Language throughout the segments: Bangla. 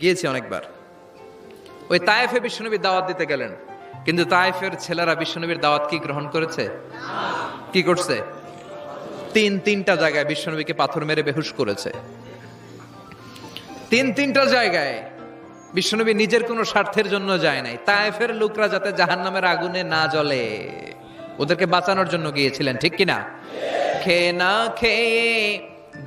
গিয়েছি অনেকবার। ওই তায়েফে বিশ্বনবীর দাওয়াত দিতে গেলেন। কিন্তু তায়েফের ছেলেরা বিশ্বনবীর দাওয়াত কি গ্রহণ করেছে? কি করছে? তিন তিনটা জায়গায় বিশ্বনবীকে পাথর মেরে বেহুশ করেছে। তিন তিনটা জায়গায় বিশ্বনবী নিজের কোনো স্বার্থের জন্য যায় নাই। তায়েফের লোকরা যাতে জাহান্নামের আগুনে না জ্বলে। ওদেরকে বাঁচানোর জন্য গিয়েছিলেন, ঠিক কিনা? খেয়ে না খেয়ে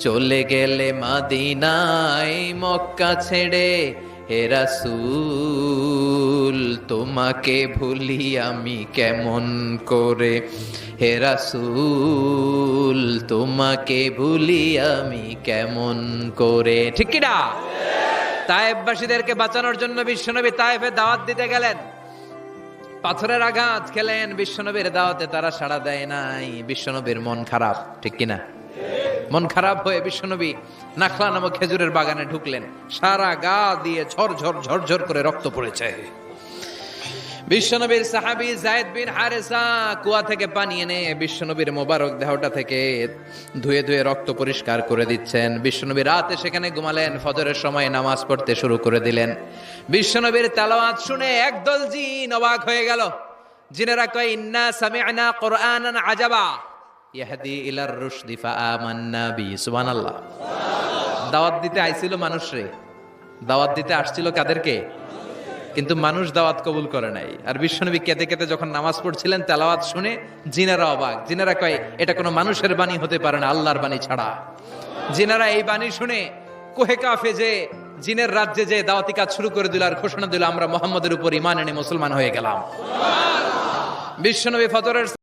চলে গেলে মাদিনায় মক্কা ছেড়ে, হে রাসূল, তোমাকে ভুলি আমি কেমন করে? হে রাসূল, তোমাকে ভুলি আমি কেমন করে? ঠিক কিনা তায়েববাসীদেরকে বাঁচানোর জন্য বিশ্বনবী তায়েফে দাওয়াত দিতে গেলেন। পাথরের আঘাত খেলেন, বিশ্বনবীর দাওয়াতে তারা সাড়া দেয় নাই। বিশ্বনবীর মন খারাপ, ঠিক কিনা মন খারাপ হয়ে বিশ্বনবী নাখলা নামক খেজুরের বাগানে ঢুকলেন। সারা গা দিয়ে ঝরঝর ঝরঝর করে রক্ত পড়েছে। বিশ্বনবীর সাহাবি জায়েদ বিন হারেসা কুয়া থেকে পানি এনে বিশ্বনবীর মোবারক দেহটা থেকে ধুয়ে ধুয়ে রক্ত পরিষ্কার করে দিচ্ছেন। বিশ্বনবী রাতে সেখানে ঘুমালেন, ফজরের সময় নামাজ পড়তে শুরু করে দিলেন। বিশ্বনবীর তালাওয়াত শুনে একদল জিন অবাক হয়ে গেল। জিনেরা কয়, ইন্না সামি'না কুরআনান আজাবা। ইয়াহদি ইলার রুশদি দাওয়াত দিতে আইছিল দাওয়াত দিতে আসছিল কাদেরকে? কিন্তু মানুষ দাওয়াত কবুল করে নাই। আর বিশ্বনবী কেঁদে কেঁদে যখন নামাজ পড়ছিলেন, তেলাওয়াত শুনে অবাক। কয়, এটা কোনো মানুষের বাণী হতে পারে না, আল্লাহর বাণী ছাড়া। জিনারা এই বাণী শুনে কোহে কাফে যে, জিনের রাজ্যে যে দাওয়াতি কাজ শুরু করে দিল আর ঘোষণা দিল, আমরা মোহাম্মদের উপর ইমান এনে মুসলমান হয়ে গেলাম। বিশ্বনবী ফজরের